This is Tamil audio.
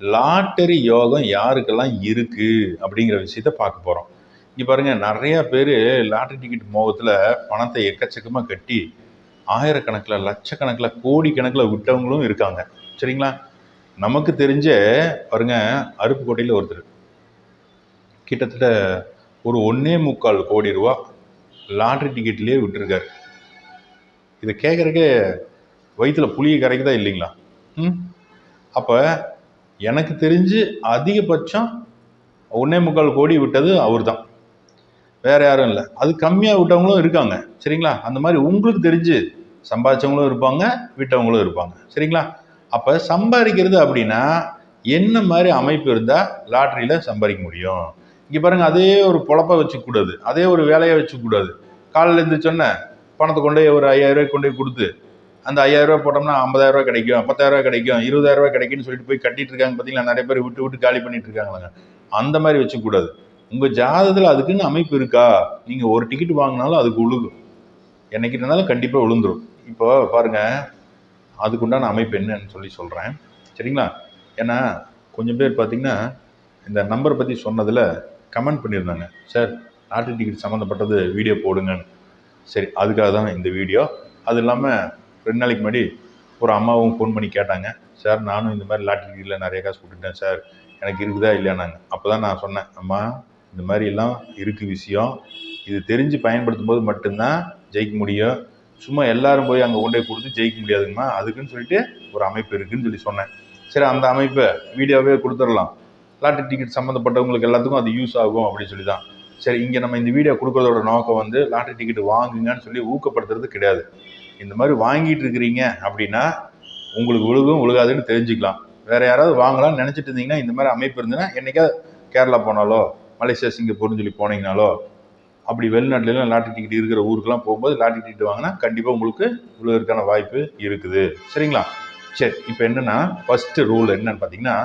லாட்டரி யோகம் யாருக்கெல்லாம் இருக்குது அப்படிங்கிற விஷயத்த பார்க்க போகிறோம் இங்கே பாருங்க நிறையா பேர் லாட்டரி டிக்கெட் மோகத்தில் பணத்தை எக்கச்சக்கமாக கட்டி ஆயிரக்கணக்கில் லட்சக்கணக்கில் கோடிக்கணக்கில் விட்டவங்களும் இருக்காங்க. சரிங்களா? நமக்கு தெரிஞ்ச பாருங்க அருப்புக்கோட்டையில் ஒருத்தர். கிட்டத்தட்ட ஒரு ஒன்றே முக்கால் கோடி ரூபா லாட்ரி டிக்கெட்லேயே விட்டுருக்காரு. இதை கேட்குறக்கே வயிற்றுல புளியை கரைக்குதா இல்லைங்களா? ம்? அப்போ எனக்கு தெரிஞ்சு அதிகபட்சம் ஒன்னே முக்கால் கோடி விட்டது அவர் தான் வேற யாரும் இல்லை. அது கம்மியாக விட்டவங்களும் இருக்காங்க. சரிங்களா? அந்த மாதிரி உங்களுக்கு தெரிஞ்சு சம்பாதிச்சவங்களும் இருப்பாங்க விட்டவங்களும் இருப்பாங்க. சரிங்களா? அப்போ சம்பாதிக்கிறது அப்படின்னா என்ன மாதிரி அமைப்பு இருந்தால் லாட்ரியில் சம்பாதிக்க முடியும்? இங்கே பாருங்கள் அதே ஒரு பொழப்ப வச்சுக்கூடாது. அதே ஒரு வேலையை வச்சுக்கூடாது. காலையில் எழுந்திரிச்சோன்னே பணத்தை கொண்டு போய் ஒரு ஐயாயிரம் ரூபாய் கொண்டு போய் கொடுத்து அந்த ஐயாயிரம் போட்டோம்னா ஐம்பதாயிரம் கிடைக்கும் பத்தாயிரம் ரூபாய் கிடைக்கும் இருபதாயிரம் ரூபாய் கிடைக்கும்னு சொல்லிட்டு போய் கட்டிட்டு இருக்காங்க பார்த்தீங்களா நிறைய பேர் விட்டு விட்டு காலி பண்ணிட்டு இருக்காங்களாங்க. அந்த மாதிரி வச்சுக்கூடாது. உங்கள் ஜாதகத்தில் அதுக்குன்னு அமைப்பு இருக்கா? நீங்கள் ஒரு டிக்கெட் வாங்கினாலும் அதுக்கு உழுகும். என்னைக்கு இருந்தாலும் கண்டிப்பாக விழுந்துடும் இப்போ பாருங்கள் அதுக்குண்டான அமைப்பு என்னன்னு சொல்லி சொல்கிறேன் சரிங்களா? ஏன்னா கொஞ்சம் பேர் பார்த்தீங்கன்னா இந்த நம்பரை பற்றி சொன்னதில் கமெண்ட் பண்ணியிருந்தாங்க. சார் லாட்ரி டிக்கெட் சம்மந்தப்பட்டது வீடியோ போடுங்கன்னு. சரி அதுக்காக தான் இந்த வீடியோ அது இல்லாமல் ரெண்டு நாளைக்கு முன்னாடி ஒரு அம்மாவும் ஃபோன் பண்ணி கேட்டாங்க. சார் நானும் இந்த மாதிரி லாட்ரி டிக்கெட்டில் நிறைய காசு போட்டுட்டேன் சார். எனக்கு இருக்குதா இல்லையானாங்க. அப்போ தான் நான் சொன்னேன் அம்மா இந்த மாதிரிலாம் இருக்குது விஷயம். இது தெரிஞ்சு பயன்படுத்தும் போது மட்டும்தான் ஜெயிக்க முடியும். சும்மா எல்லாரும் போய் அங்கே கொண்டு போய் கொடுத்து ஜெயிக்க முடியாதுங்கம்மா. அதுக்குன்னு சொல்லிட்டு ஒரு அமைப்பு இருக்குதுன்னு சொல்லி சொன்னேன். சரி அந்த அமைப்பை வீடியோவே கொடுத்துடலாம். லாட்டரி டிக்கெட் சம்மந்தப்பட்டவங்களுக்கு எல்லாத்துக்கும் அது யூஸ் ஆகும் அப்படின்னு சொல்லி தான் சரி இங்கே நம்ம இந்த வீடியோ கொடுக்குறதோட நோக்கம் வந்து லாட்டரி டிக்கெட் வாங்குங்கன்னு சொல்லி ஊக்கப்படுத்துறது கிடையாது. இந்த மாதிரி வாங்கிட்டு இருக்கிறீங்க அப்படின்னா உங்களுக்கு ஒழுகும் விழுகாதுன்னு தெரிஞ்சுக்கலாம். வேற யாராவது வாங்கலாம்னு நினச்சிட்டு இருந்தீங்கன்னா இந்த மாதிரி அமைப்பு இருந்ததுன்னா என்றைக்கா கேரளா போனாலோ மலேசியா சிங்கப்பூர்னு சொல்லி போனீங்கனாலோ அப்படி வெளிநாட்டிலாம் லாட்டரி டிக்கெட் இருக்கிற ஊருக்கெலாம் போகும்போது லாட்டரி டிக்கெட் வாங்கினா கண்டிப்பாக உங்களுக்கு விழுவதற்கான வாய்ப்பு இருக்குது. சரிங்களா? சரி இப்போ என்னன்னா ஃபஸ்ட்டு ரூல் என்னன்னு பார்த்தீங்கன்னா